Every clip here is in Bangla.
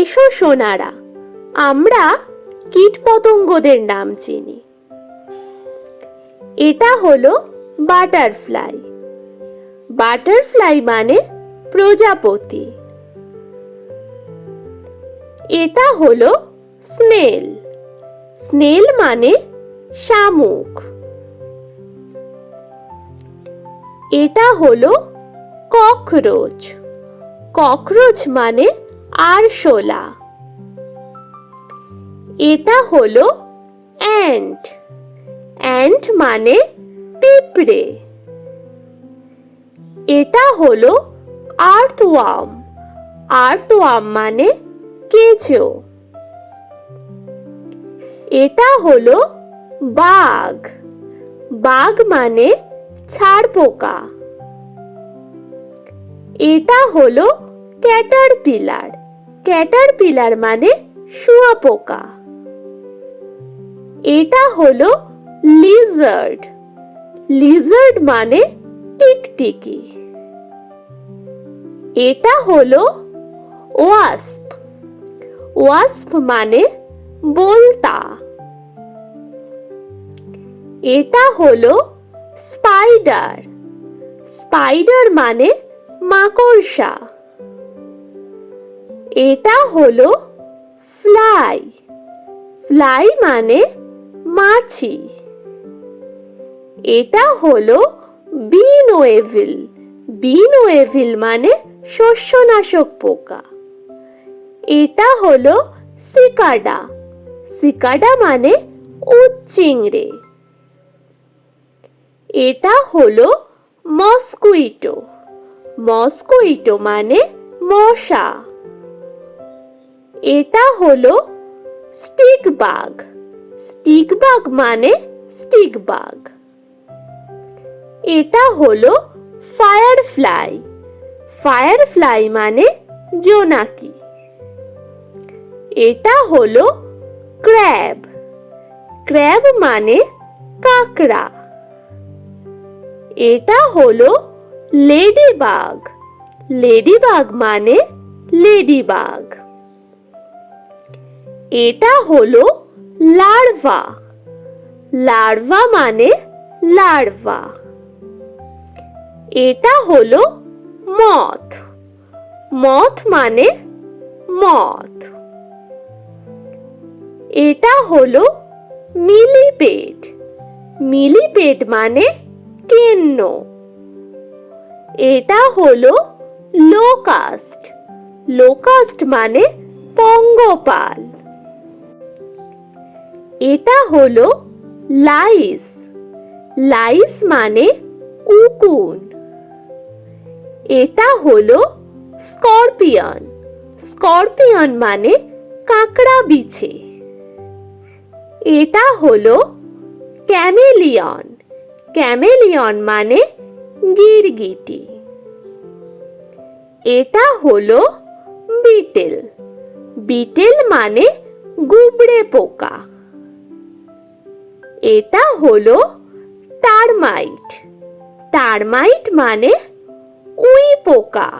এসো সোনারা, আমরা কীটপতঙ্গদের নাম চিনি। এটা হলো বাটারফ্লাই। বাটারফ্লাই মানে প্রজাপতি। এটা হলো স্নেল। স্নেল মানে শামুক। এটা হলো ককরোচ। ককরোচ মানে আরশোলা এটা হলো অ্যান্ট অ্যান্ট মানে পিঁপড়ে। এটা হলো আর্থওয়ার্ম আর্থওয়ার্ম মানে কেঁচো। এটা হলো বাঘ। বাঘ মানে ছাড় পোকা এটা হলো ক্যাটারপিলার ক্যাটারপিলার মানে শুঁয়াপোকা এটা হলো লিজার্ড। লিজার্ড মানে টিকটিকি এটা হলো ওয়াস্প। ওয়াস্প মানে বলতা। এটা হলো স্পাইডার। স্পাইডার মানে মাকড়সা। এটা হলো ফ্লাই ফ্লাই মানে মাছি। এটা হলো বিনওয়েভিল বিনওয়েভিল মানে শস্যনাশক পোকা। এটা হলো সিকাডা সিকাডা মানে উচ্চিংড়ে এটা হলো মস্কুইটো মস্কুইটো মানে মশা। এটা হলো স্টিক বাগ স্টিক বাগ মানে স্টিক বাগ এটা হলো ফায়ার ফ্লাই ফায়ার ফ্লাই মানে জোনাকি। এটা হলো ক্র্যাব। ক্র্যাব মানে কাকড়া। এটা হলো লেডিবাগ লেডিবাগ মানে লেডিবাগ এটা হলো লার্ভা। লার্ভা মানে লার্ভা। এটা হলো মথ। মথ মানে মথ। এটা হলো মিলিপেড। মিলিপেড মানে কেন্ন। এটা হলো লোকাস্ট। লোকাস্ট মানে পঙ্গপাল। এটা হলো লাইস। লাইস মানে উকুন এটা হলো স্করপিয়ন। স্করপিয়ন মানে কাঁকড়া বিছে। এটা হলো ক্যামেলিয়ন। ক্যামেলিয়ন মানে গিরগিটি। এটা হলো বিটেল। বিটেল মানে গুবড়ে পোকা। এটা হলো টারমাইট। টারমাইট মানে উই পোকা।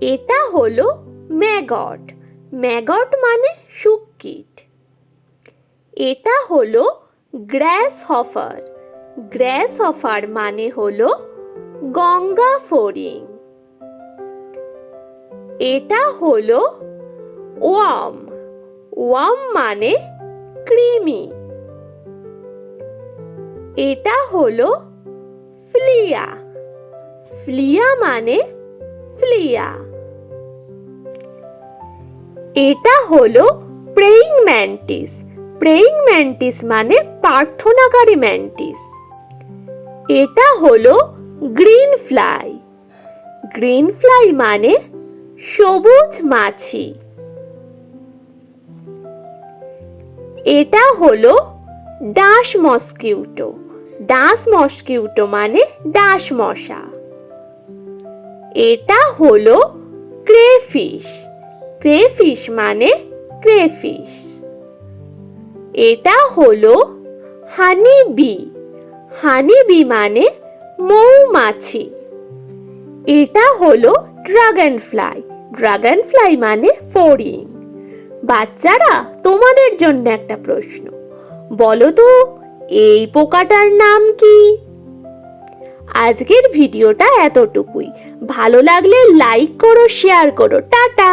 এটা হলো ম্যাগট। ম্যাগট মানে শুককিট। এটা হলো গ্র্যাস হফার গ্র্যাস হফার মানে হলো গঙ্গা ফড়িং এটা হলো ওয়াম ওয়াম মানে কৃমি। এটা হলো ফ্লিয়া। ফ্লিয়া মানে ফ্লিয়া। এটা হলো প্রেইং ম্যান্টিস। প্রেইং ম্যান্টিস মানে প্রার্থনাকারী ম্যান্টিস। এটা হলো গ্রিন ফ্লাই। গ্রিন ফ্লাই মানে সবুজ মাছি। এটা হলো ডাস মস্কিউটো। ডাস মস্কিউটো মানে ডাস মশা। এটা হলো ক্রেফিশ। ক্রেফিশ মানে ক্রেফিশ। এটা হলো হানি বি হানি বি মানে মৌমাছি। এটা হলো ড্রাগন ফ্লাই ড্রাগন ফ্লাই মানে ফড়িং। বাচ্চারা, তোমাদের জন্য একটা প্রশ্ন। বলো তো এই পোকাটার নাম কি? আজকের ভিডিওটা এতটুকুই। ভালো লাগলে লাইক করো শেয়ার করো টাটা।